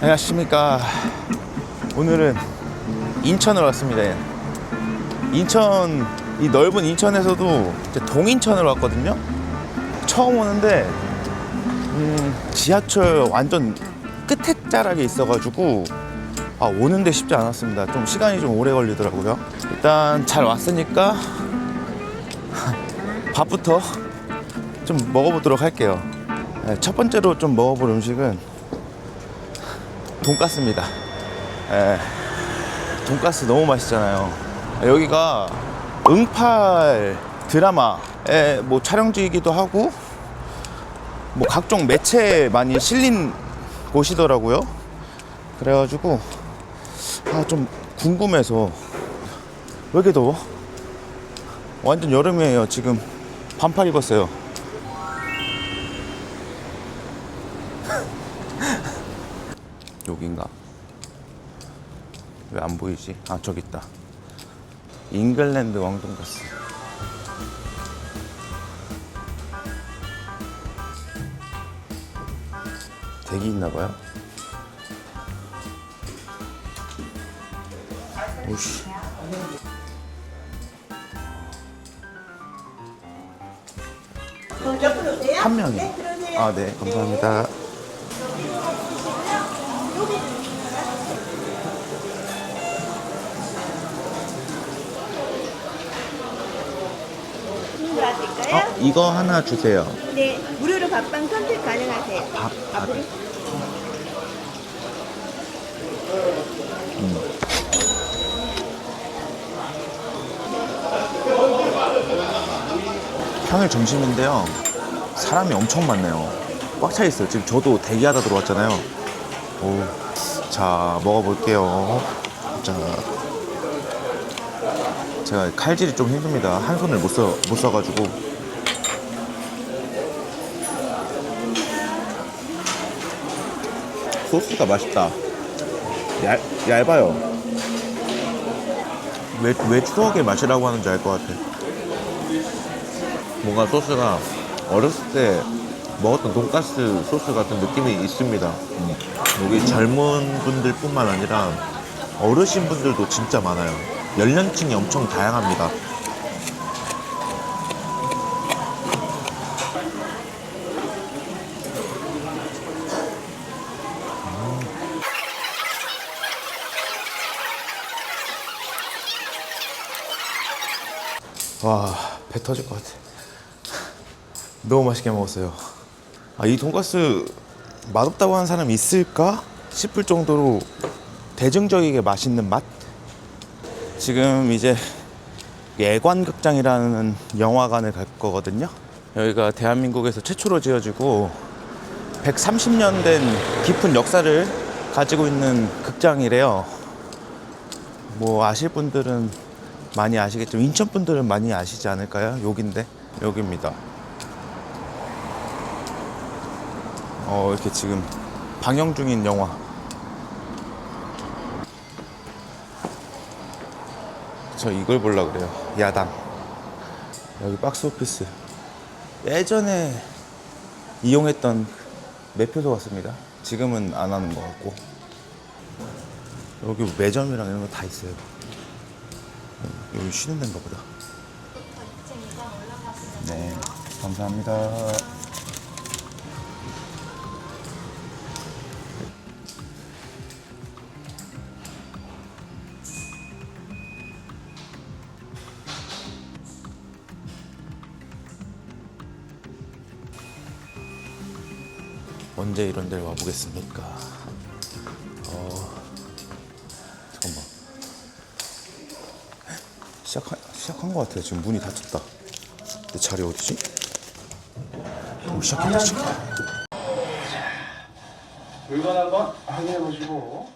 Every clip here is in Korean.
안녕하십니까. 오늘은 인천으로 왔습니다. 인천, 이 넓은 인천에서도 동인천으로 왔거든요. 처음 오는데, 음, 지하철 완전 끝에 자락에 있어가지고, 아, 오는데 쉽지 않았습니다. 좀 시간이 좀 오래 걸리더라고요. 일단 잘 왔으니까, 밥부터 좀 먹어보도록 할게요. 네, 첫 번째로 좀 먹어볼 음식은 돈가스입니다. 예, 돈가스 너무 맛있잖아요. 여기가 응팔 드라마의 뭐 촬영지이기도 하고 뭐 각종 매체에 많이 실린 곳이더라고요. 그래가지고 아 좀 궁금해서 왜 이렇게 더워? 완전 여름이에요. 지금 반팔 입었어요. 여긴가? 왜 안 보이지? 아 저기 있다. 잉글랜드 왕돈가스. 대기 있나 봐요. 오씨. 한 명이. 아, 네, 감사합니다. 드릴까요? 어, 이거 하나 주세요. 네, 무료로 밥방 선택 가능하세요. 밥, 밥. 앞으로 평일 점심인데요. 사람이 엄청 많네요. 꽉 차 있어요. 지금 저도 대기하다 들어왔잖아요. 오, 자 먹어볼게요. 자, 제가 칼질이 좀 힘듭니다. 한 손을 못 써, 못 써가지고. 소스가 맛있다. 얇, 얇아요. 왜, 왜 추억의 맛이라고 하는지 알 것 같아. 뭔가 소스가 어렸을 때 먹었던 돈가스 소스 같은 느낌이 있습니다. 음. 여기 젊은 분들 뿐만 아니라 어르신 분들도 진짜 많아요. 연령층이 엄청 다양합니다. 와, 배 터질 것 같아. 너무 맛있게 먹었어요. 아, 이 돈가스 맛없다고 하는 사람이 있을까 싶을 정도로 대중적이게 맛있는 맛? 지금 이제 예관극장이라는 영화관을 갈 거거든요. 여기가 대한민국에서 최초로 지어지고 130년 된 깊은 역사를 가지고 있는 극장이래요. 뭐 아실 분들은 많이 아시겠지만 인천 분들은 많이 아시지 않을까요? 여긴데 여기입니다. 어 이렇게 지금 방영 중인 영화. 저 이걸 보려 그래요. 야당. 여기 박스 오피스. 예전에 이용했던 매표소 같습니다. 지금은 안 하는 것 같고. 여기 매점이랑 이런 거 다 있어요. 여기 쉬는 데인가 보다. 네, 감사합니다. 언제 이런 데를 와보겠습니까? 시작한, 것 같아요. 지금 문이 닫혔다. 내 자리 어디지? 오, 시작했다, 시작했다. 물건 한번 확인해 보시고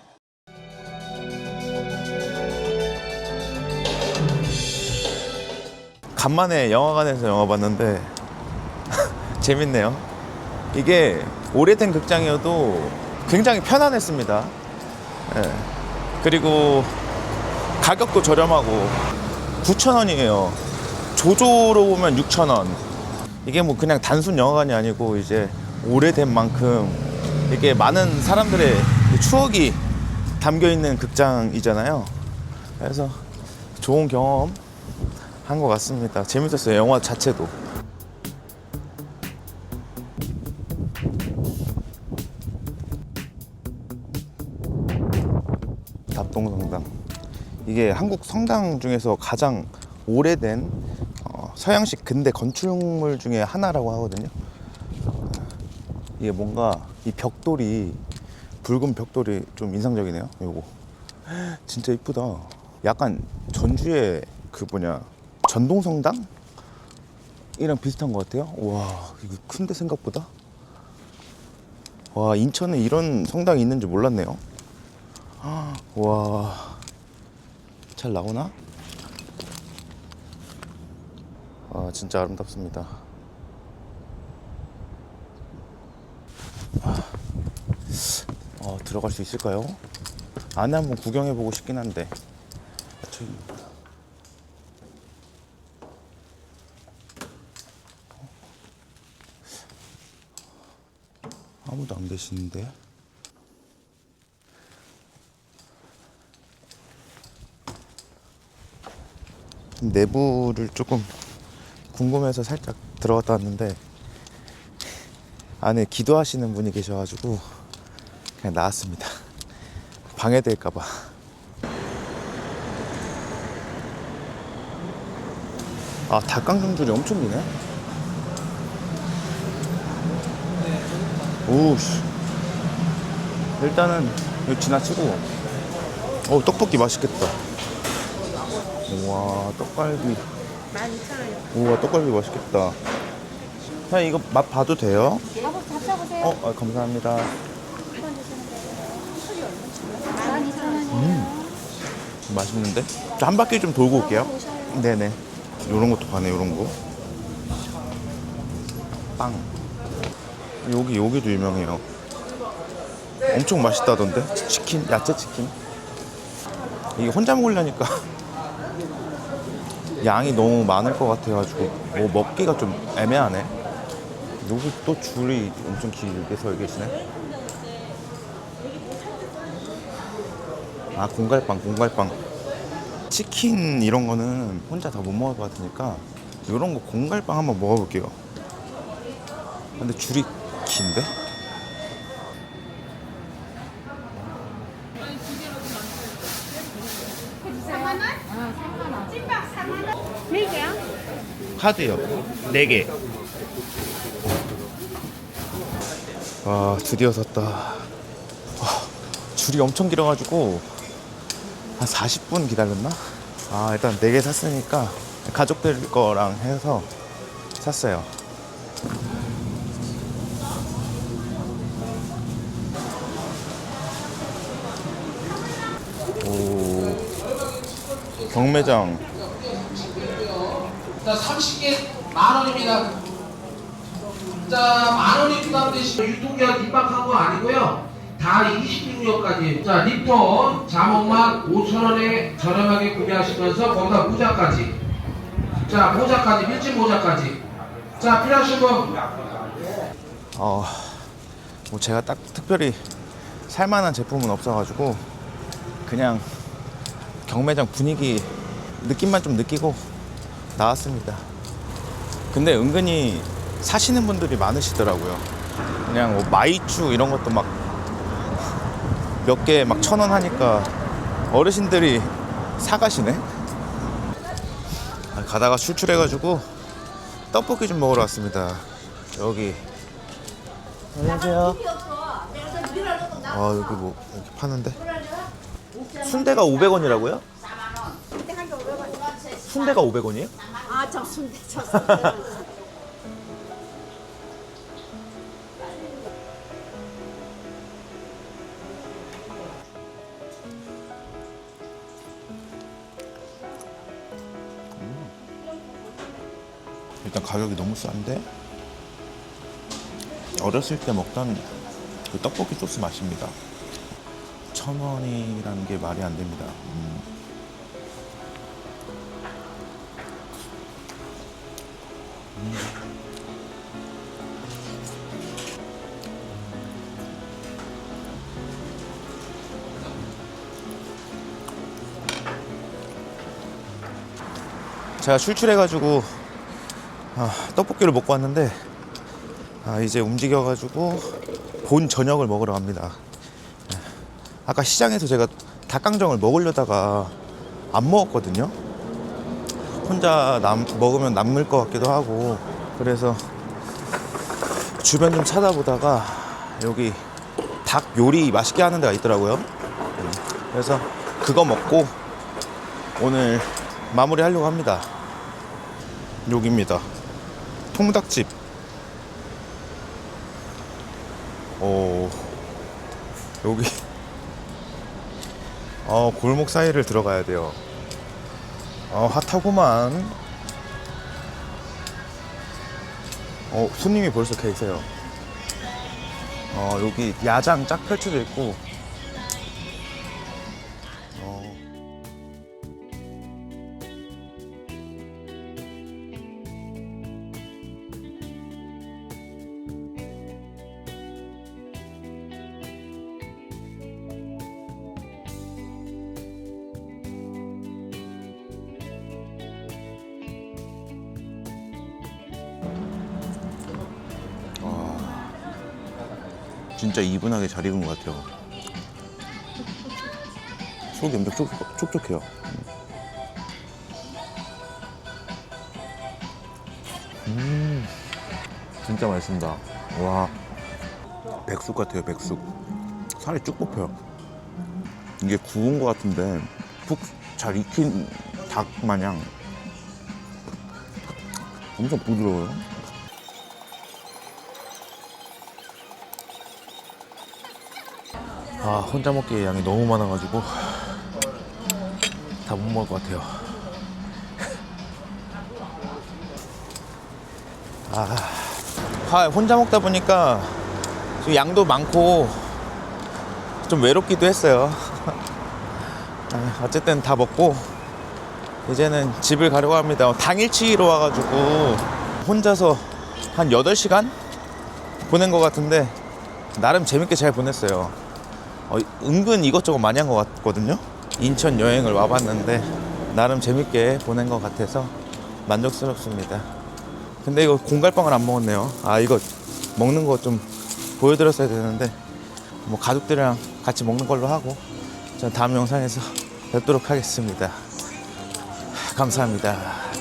간만에 영화관에서 영화 봤는데 재밌네요. 이게 오래된 극장이어도 굉장히 편안했습니다. 예. 그리고 가격도 저렴하고 9,000원이에요. 조조로 보면 6,000원. 이게 뭐 그냥 단순 영화관이 아니고 이제 오래된 만큼 이게 많은 사람들의 그 추억이 담겨 있는 극장이잖아요. 그래서 좋은 경험 한 것 같습니다. 재밌었어요. 영화 자체도. 답동성당. 이게 한국 성당 중에서 가장 오래된 어, 서양식 근대 건축물 중에 하나라고 하거든요. 이게 뭔가 이 벽돌이 붉은 벽돌이 좀 인상적이네요. 요거 진짜 이쁘다. 약간 전주의 그 뭐냐 전동성당 이랑 비슷한 것 같아요. 와 이거 큰데 생각보다. 와 인천에 이런 성당이 있는지 몰랐네요. 와. 잘 나오나? 아, 진짜 아름답습니다. 아, 어, 들어갈 수 있을까요? 안에 한번 구경해 보고 싶긴 한데. 아, 저기. 아무도 안 계시는데. 내부를 조금 궁금해서 살짝 들어갔다 왔는데 안에 기도하시는 분이 계셔가지고 그냥 나왔습니다. 방해될까봐. 아 닭강정 줄이 엄청 기네. 오 씨. 일단은 이거 지나치고. 어 떡볶이 맛있겠다. 우와 떡갈비. 12,000원. 우와 떡갈비 맛있겠다. 형 이거 맛 봐도 돼요? 한번 잡숴보세요. 어, 아, 감사합니다. 12,000원이요. 맛있는데? 저 한 바퀴 좀 돌고 올게요. 네네. 요런 것도 파네 요런 거빵. 여기 여기도 유명해요. 엄청 맛있다던데? 치킨 야채 치킨. 이게 혼자 먹으려니까 양이 너무 많을 것 같아가지고 뭐 먹기가 좀 애매하네. 여기 또 줄이 엄청 길게 서 계시네? 아 공갈빵 공갈빵. 치킨 이런 거는 혼자 다 못 먹을 것 같으니까 이런 거 공갈빵 한번 먹어볼게요. 근데 줄이 긴데? mấy 개요? 카드요. 4개. 와, 드디어 샀다. 와, 줄이 엄청 길어가지고 한 40분 기다렸나? 아, 일단 4개 샀으니까 가족들 거랑 해서 샀어요. 오, 경매장. 자, 30개 만 원입니다. 자, 만 원이 부담되시면 유통기한 임박한 거 아니고요. 다 26년까지. 자, 리터 자몽만 5천 원에 저렴하게 구매하시면서 거기다 모자까지. 자, 모자까지, 밀짚 모자까지. 자, 필요하신 분. 어, 뭐 제가 딱 특별히 살만한 제품은 없어가지고 그냥 경매장 분위기 느낌만 좀 느끼고 나왔습니다. 근데 은근히 사시는 분들이 많으시더라고요. 그냥 뭐 마이쮸 이런 것도 막 몇 개 막 천 원 하니까 어르신들이 사가시네. 아, 가다가 출출해가지고 떡볶이 좀 먹으러 왔습니다. 여기 안녕하세요. 아 여기 뭐 이렇게 파는데 순대가 500원이라고요? 순대가 500원이에요? 순대, 저 순대. 일단 가격이 너무 싼데 어렸을 때 먹던 그 떡볶이 소스 맛입니다. 천 원이라는 게 말이 안 됩니다. 음. 제가 출출해가지고 아, 떡볶이를 먹고 왔는데 아, 이제 움직여가지고 본 저녁을 먹으러 갑니다. 예. 아까 시장에서 제가 닭강정을 먹으려다가 안 먹었거든요. 혼자 남, 먹으면 남을 것 같기도 하고 그래서 주변 좀 찾아보다가 여기 닭 요리 맛있게 하는 데가 있더라고요. 음, 그래서 그거 먹고 오늘 마무리 하려고 합니다. 여기입니다. 통닭집. 오, 여기. 어, 골목 사이를 들어가야 돼요. 어, 핫하구만. 어, 손님이 벌써 계세요. 어, 여기 야장 쫙 펼쳐져 있고. 진짜 이분하게 잘 익은 것 같아요. 속이 엄청 촉, 촉촉해요. 음, 진짜 맛있습니다. 와, 백숙 같아요, 백숙. 살이 쭉 뽑혀요. 이게 구운 것 같은데 푹 잘 익힌 닭 마냥 엄청 부드러워요. 아 혼자 먹기에 양이 너무 많아가지고 다 못 먹을 것 같아요. 아, 아, 혼자 먹다 보니까 좀 양도 많고 좀 외롭기도 했어요. 아, 어쨌든 다 먹고 이제는 집을 가려고 합니다. 당일치기로 와가지고 혼자서 한 8시간 보낸 것 같은데 나름 재밌게 잘 보냈어요. 어, 은근 이것저것 많이 한 것 같거든요. 인천 여행을 와봤는데 나름 재밌게 보낸 것 같아서 만족스럽습니다. 근데 이거 공갈빵을 안 먹었네요. 아 이거 먹는 거 좀 보여드렸어야 되는데 뭐 가족들이랑 같이 먹는 걸로 하고 전 다음 영상에서 뵙도록 하겠습니다. 감사합니다.